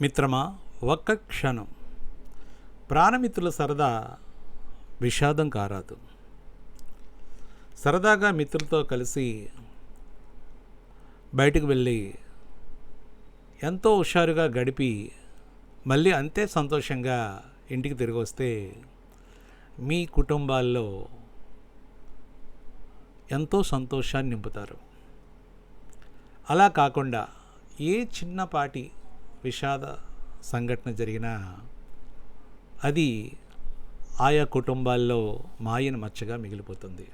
మిత్రమా ఒక్క క్షణం. ప్రాణమిత్రుల సరదా విషాదం కారాదు. సరదాగా మిత్రులతో కలిసి బయటకు వెళ్ళి ఎంతో హుషారుగా గడిపి మళ్ళీ అంతే సంతోషంగా ఇంటికి తిరిగి వస్తే మీ కుటుంబాల్లో ఎంతో సంతోషాన్ని నింపుతారు. అలా కాకుండా ఏ చిన్నపాటి విషాద సంఘటన జరిగినా అది ఆయా కుటుంబాల్లో మాయన మచ్చగా మిగిలిపోతుంది.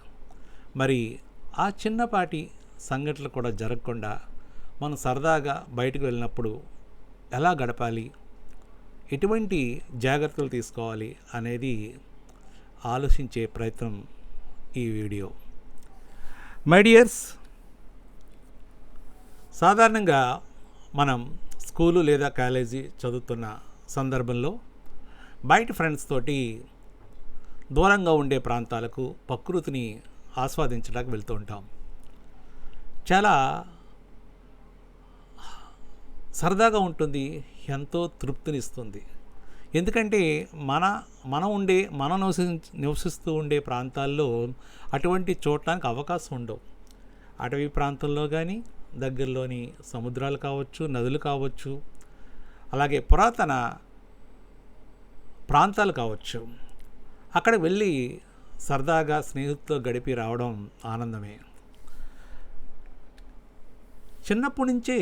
మరి ఆ చిన్నపాటి సంఘటనలు కూడా జరగకుండా మనం సరదాగా బయటకు వెళ్ళినప్పుడు ఎలా గడపాలి? ఎటువంటి జాగ్రత్తలు తీసుకోవాలి అనేది ఆలోచించే ప్రయత్నం ఈ వీడియో. మై డియర్స్ సాధారణంగా మనం స్కూలు లేదా కాలేజీ చదువుతున్న సందర్భంలో బయట ఫ్రెండ్స్ తోటి దూరంగా ఉండే ప్రాంతాలకు ప్రకృతిని ఆస్వాదించడానికి వెళ్తూ ఉంటాం. చాలా సరదాగా ఉంటుంది ఎంతో తృప్తినిస్తుంది. ఎందుకంటే మన మనం ఉండే మనం నివసి నివసిస్తూ ఉండే ప్రాంతాల్లో అటువంటి చూడటానికి అవకాశం ఉండవు. అటవీ ప్రాంతంలో కానీ దగ్గరలోని సముద్రాలు కావచ్చు నదులు కావచ్చు అలాగే పురాతన ప్రాంతాలు కావచ్చు. అక్కడ వెళ్ళి సరదాగా స్నేహితులతో గడిపి రావడం ఆనందమే. చిన్నప్పటి నుంచే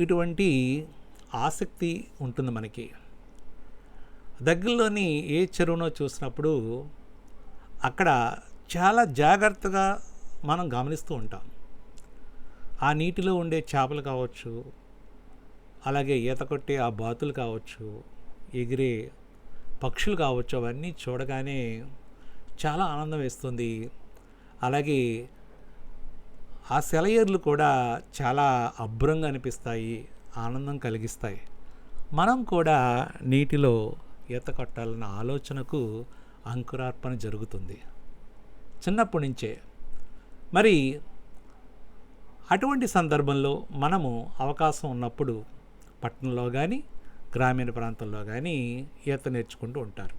ఇటువంటి ఆసక్తి ఉంటుంది మనకి. దగ్గరలోని ఏ చెరువునో చూసినప్పుడు అక్కడ చాలా జాగ్రత్తగా మనం గమనిస్తూ ఉంటాం. ఆ నీటిలో ఉండే చేపలు కావచ్చు అలాగే ఈత కొట్టే ఆ బాతులు కావచ్చు ఎగిరే పక్షులు కావచ్చు అవన్నీ చూడగానే చాలా ఆనందం వేస్తుంది. అలాగే ఆ సెలయేర్లు కూడా చాలా అభ్రంగా అనిపిస్తాయి ఆనందం కలిగిస్తాయి. మనం కూడా నీటిలో ఈత కొట్టాలన్న ఆలోచనకు అంకురార్పణ జరుగుతుంది. చిన్నప్పటి నుంచే. మరి అటువంటి సందర్భంలో మనము అవకాశం ఉన్నప్పుడు పట్టణంలో కానీ గ్రామీణ ప్రాంతంలో కానీ ఈత నేర్చుకుంటూ ఉంటారు.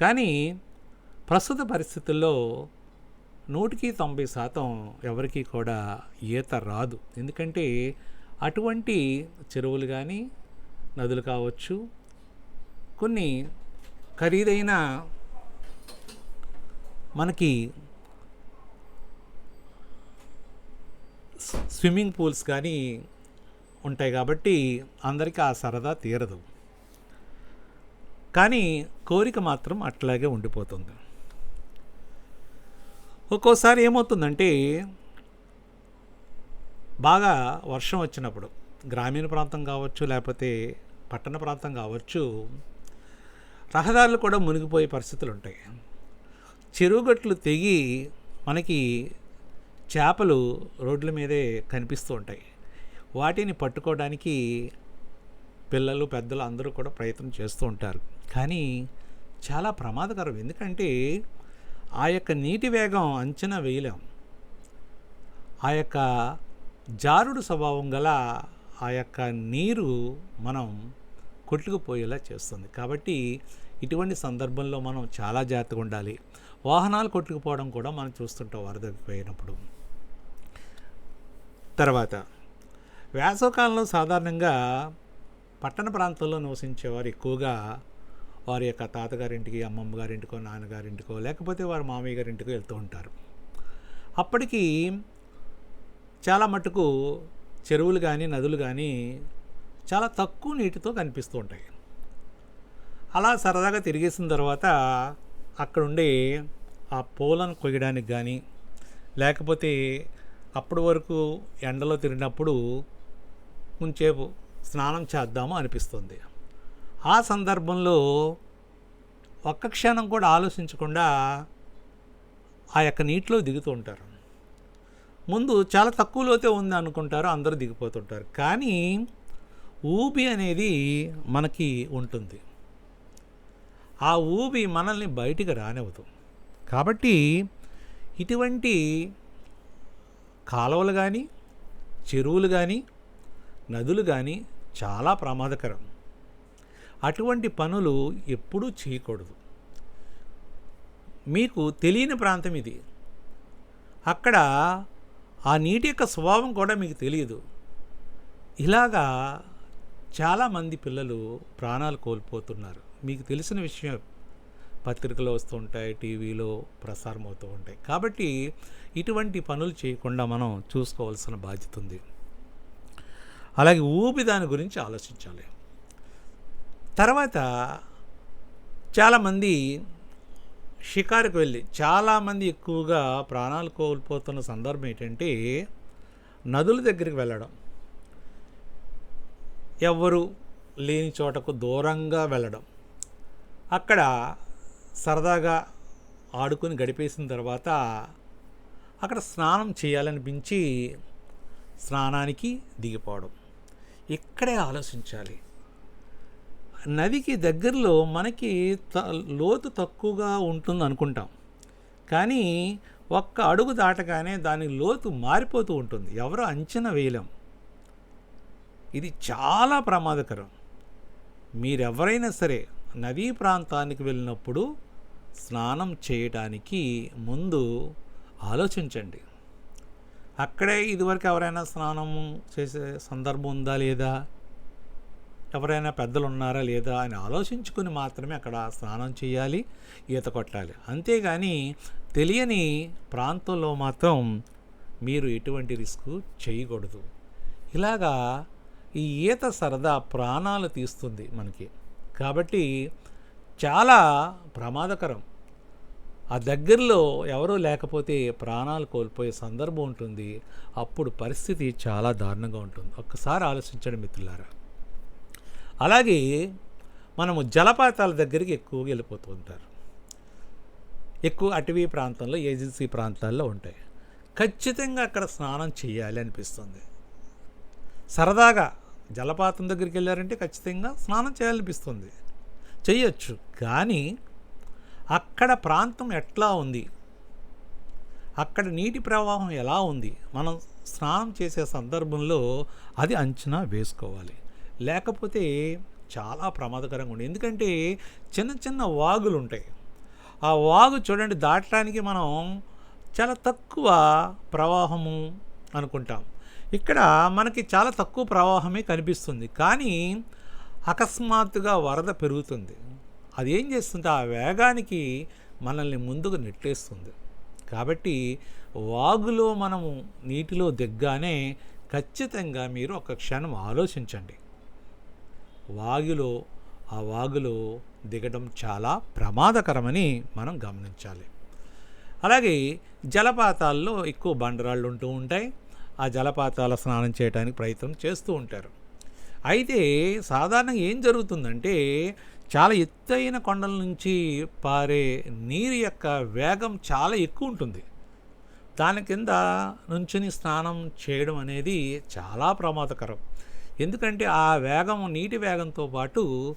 కానీ ప్రస్తుత పరిస్థితుల్లో నూటికి తొంభై శాతం ఎవరికి కూడా ఈత రాదు. ఎందుకంటే అటువంటి చెరువులు కానీ నదులు కావచ్చు కొన్ని ఖరీదైన మనకి స్విమ్మింగ్ పూల్స్ కానీ ఉంటాయి కాబట్టి అందరికీ ఆ సరదా తీరదు. కానీ కోరిక మాత్రం అట్లాగే ఉండిపోతుంది. ఒక్కోసారి ఏమవుతుందంటే బాగా వర్షం వచ్చినప్పుడు గ్రామీణ ప్రాంతం కావచ్చు లేకపోతే పట్టణ ప్రాంతం కావచ్చు రహదారులు కూడా మునిగిపోయే పరిస్థితులు ఉంటాయి. చెరువుగట్లు తెగి మనకి చేపలు రోడ్ల మీదే కనిపిస్తూ ఉంటాయి. వాటిని పట్టుకోవడానికి పిల్లలు పెద్దలు అందరూ కూడా ప్రయత్నం చేస్తూ ఉంటారు. కానీ చాలా ప్రమాదకరం. ఎందుకంటే ఆ యొక్క నీటి వేగం అంచనా వేయలేం. ఆ యొక్క జారుడు స్వభావం గల ఆ యొక్క నీరు మనం కొట్టుకుపోయేలా చేస్తుంది. కాబట్టి ఇటువంటి సందర్భంలో మనం చాలా జాగ్రత్తగా ఉండాలి. వాహనాలు కొట్టుకుపోవడం కూడా మనం చూస్తుంటాం వరదకి పోయినప్పుడు. తర్వాత వేసవకాలంలో సాధారణంగా పట్టణ ప్రాంతాల్లో నివసించేవారు ఎక్కువగా వారి యొక్క తాతగారింటికి అమ్మమ్మ గారింటికో నాన్నగారింటికో లేకపోతే వారి మామయ్య గారింటికో వెళ్తూ ఉంటారు. అప్పటికి చాలా మటుకు చెరువులు కానీ నదులు కానీ చాలా తక్కువ నీటితో కనిపిస్తూ ఉంటాయి. అలా సరదాగా తిరిగేసిన తర్వాత అక్కడ ఉండే ఆ పూలను కొయ్యడానికి కానీ లేకపోతే అప్పటి వరకు ఎండలో తిరిగినప్పుడు కొంచేపు స్నానం చేద్దాము అనిపిస్తుంది. ఆ సందర్భంలో ఒక్క క్షణం కూడా ఆలోచించకుండా ఆ యొక్క నీటిలో దిగుతూ ఉంటారు. ముందు చాలా తక్కువ లోతే ఉంది అనుకుంటారు అందరూ దిగిపోతుంటారు. కానీ ఊబి అనేది మనకి ఉంటుంది. ఆ ఊబి మనల్ని బయటికి రానివ్వదు. కాబట్టి ఇటువంటి కాలువలు కానీ చెరువులు కానీ నదులు కానీ చాలా ప్రమాదకరం. అటువంటి పనులు ఎప్పుడూ చేయకూడదు. మీకు తెలియని ప్రాంతం ఇది. అక్కడ ఆ నీటి యొక్క స్వభావం కూడా మీకు తెలియదు. ఇలాగా చాలామంది పిల్లలు ప్రాణాలు కోల్పోతున్నారు. మీకు తెలిసిన విషయం పత్రికలో వస్తుంటాయి టీవీలో ప్రసారం అవుతూ ఉంటాయి. కాబట్టి ఇటువంటి పనులు చేయకుండా మనం చూసుకోవాల్సిన బాధ్యత ఉంది. అలాగే ఊపి దాని గురించి ఆలోచించాలి. తర్వాత చాలామంది షికారుకు వెళ్ళి చాలామంది ఎక్కువగా ప్రాణాలు కోల్పోతున్న సందర్భం ఏంటంటే నదుల దగ్గరికి వెళ్ళడం. ఎవ్వరు లేని చోటకు దూరంగా వెళ్ళడం. అక్కడ సరదాగా ఆడుకొని గడిపేసిన తర్వాత అక్కడ స్నానం చేయాలనిపించి స్నానానికి దిగిపోవడం. ఇక్కడే ఆలోచించాలి. నదికి దగ్గరలో మనకి త లోతు తక్కువగా ఉంటుంది అనుకుంటాం. కానీ ఒక్క అడుగు దాటగానే దాని లోతు మారిపోతూ ఉంటుంది. ఎవరు అంచనా వేయలేం. ఇది చాలా ప్రమాదకరం. మీరెవరైనా సరే నదీ ప్రాంతానికి వెళ్ళినప్పుడు స్నానం చేయటానికి ముందు ఆలోచించండి. అక్కడే ఇదివరకు ఎవరైనా స్నానం చేసే సందర్భం ఉందా లేదా? ఎవరైనా పెద్దలు ఉన్నారా లేదా అని ఆలోచించుకుని మాత్రమే అక్కడ స్నానం చేయాలి ఈత కొట్టాలి. అంతేగాని తెలియని ప్రాంతంలో మాత్రం మీరు ఎటువంటి రిస్క్ చేయకూడదు. ఇలాగా ఈ ఈత సరదా ప్రాణాలు తీస్తుంది మనకి. కాబట్టి చాలా ప్రమాదకరం. ఆ దగ్గరలో ఎవరూ లేకపోతే ప్రాణాలు కోల్పోయే సందర్భం ఉంటుంది. అప్పుడు పరిస్థితి చాలా దారుణంగా ఉంటుంది. ఒక్కసారి ఆలోచించండి మిత్రులారా. అలాగే మనము జలపాతాల దగ్గరికి ఎక్కువగా వెళ్ళిపోతూ ఉంటారు. ఎక్కువ అటవీ ప్రాంతంలో ఏజెన్సీ ప్రాంతాల్లో ఉంటాయి. ఖచ్చితంగా అక్కడ స్నానం చేయాలి అనిపిస్తుంది. సరదాగా జలపాతం దగ్గరికి వెళ్ళారంటే ఖచ్చితంగా స్నానం చేయాలనిపిస్తుంది. చేయొచ్చు కానీ అక్కడ ప్రాంతం ఎట్లా ఉంది? అక్కడ నీటి ప్రవాహం ఎలా ఉంది? మనం స్నానం చేసే సందర్భంలో అది అంచనా వేసుకోవాలి. లేకపోతే చాలా ప్రమాదకరంగా ఉంది. ఎందుకంటే చిన్న చిన్న వాగులు ఉంటాయి ఆ వాగు చూడండి దాటడానికి మనం చాలా తక్కువ ప్రవాహము అనుకుంటాం. ఇక్కడ మనకి చాలా తక్కువ ప్రవాహమే కనిపిస్తుంది. కానీ అకస్మాత్తుగా వరద పెరుగుతుంది. అది ఏం చేస్తుంది? ఆ వేగానికి మనల్ని ముందుకు నెట్టేస్తుంది. కాబట్టి వాగులో మనము నీటిలో దిగ్గానే ఖచ్చితంగా మీరు ఒక క్షణం ఆలోచించండి. వాగులో ఆ వాగులో దిగడం చాలా ప్రమాదకరమని మనం గమనించాలి. అలాగే జలపాతాల్లో ఎక్కువ బండరాళ్ళు ఉంటూ ఉంటాయి. ఆ జలపాతాల స్నానం చేయడానికి ప్రయత్నం చేస్తూ ఉంటారు. అయితే సాధారణంగా ఏం జరుగుతుందంటే చాలా ఎత్తైన కొండల నుంచి పారే నీరు యొక్క వేగం చాలా ఎక్కువ ఉంటుంది. దాని కింద నుంచుని స్నానం చేయడం అనేది చాలా ప్రమాదకరం. ఎందుకంటే ఆ వేగం నీటి వేగంతో పాటు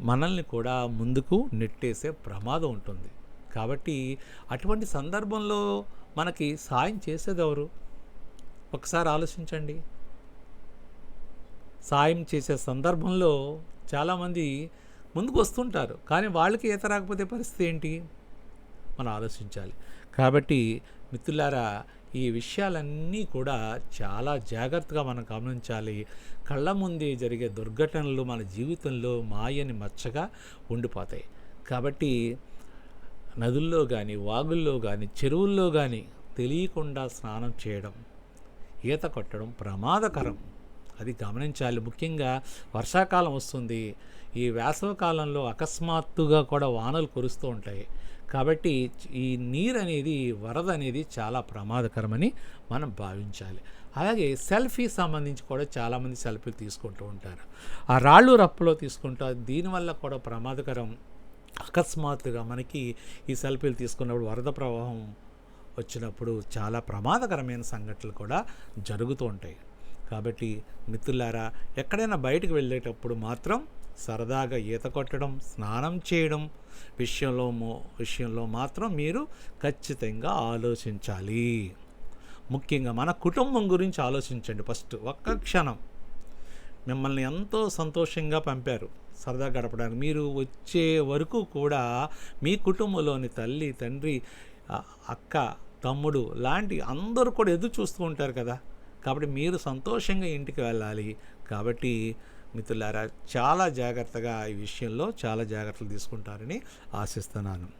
మనల్ని కూడా ముందుకు నెట్టేసే ప్రమాదం ఉంటుంది. కాబట్టి అటువంటి సందర్భంలో మనకి సాయం చేసేది ఎవరు? ఒకసారి ఆలోచించండి. సాయం చేసే సందర్భంలో చాలామంది ముందుకు వస్తుంటారు. కానీ వాళ్ళకి ఈత రాకపోతే పరిస్థితి ఏంటి? మనం ఆలోచించాలి. కాబట్టి మిత్రులారా ఈ విషయాలన్నీ కూడా చాలా జాగ్రత్తగా మనం గమనించాలి. కళ్ళ ముందే జరిగే దుర్ఘటనలు మన జీవితంలో మాయని మచ్చగా ఉండిపోతాయి. కాబట్టి నదుల్లో కానీ వాగుల్లో కానీ చెరువుల్లో కానీ తెలియకుండా స్నానం చేయడం ఈత కొట్టడం ప్రమాదకరం. అది గమనించాలి. ముఖ్యంగా వర్షాకాలం వస్తుంది. ఈ వేసవ కాలంలో అకస్మాత్తుగా కూడా వానలు కురుస్తూ ఉంటాయి. కాబట్టి ఈ నీరు అనేది వరద అనేది చాలా ప్రమాదకరమని మనం భావించాలి. అలాగే సెల్ఫీ సంబంధించి కూడా చాలామంది సెల్ఫీలు తీసుకుంటూ ఉంటారు. ఆ రాళ్ళు రప్పులో తీసుకుంటారు దీనివల్ల కూడా ప్రమాదకరం. అకస్మాత్తుగా మనకి ఈ సెల్ఫీలు తీసుకున్నప్పుడు వరద ప్రవాహం వచ్చినప్పుడు చాలా ప్రమాదకరమైన సంఘటనలు కూడా జరుగుతూ ఉంటాయి. కాబట్టి మిత్రులారా ఎక్కడైనా బయటకు వెళ్ళేటప్పుడు మాత్రం సరదాగా ఈత కొట్టడం స్నానం చేయడం విషయంలో విషయంలో మాత్రం మీరు ఖచ్చితంగా ఆలోచించాలి. ముఖ్యంగా మన కుటుంబం గురించి ఆలోచించండి ఫస్ట్. ఒక్క క్షణం. మిమ్మల్ని ఎంతో సంతోషంగా పంపారు. సరదా గడపడానికి. మీరు వచ్చే వరకు కూడా మీ కుటుంబంలోని తల్లి తండ్రి అక్క తమ్ముడు లాంటి అందరూ కూడా ఎదురు చూస్తూ ఉంటారు కదా. కాబట్టి మీరు సంతోషంగా ఇంటికి వెళ్ళాలి. కాబట్టి మిత్రులారా చాలా జాగ్రత్తగా ఈ విషయంలో చాలా జాగ్రత్తలు తీసుకుంటారని ఆశిస్తున్నాను.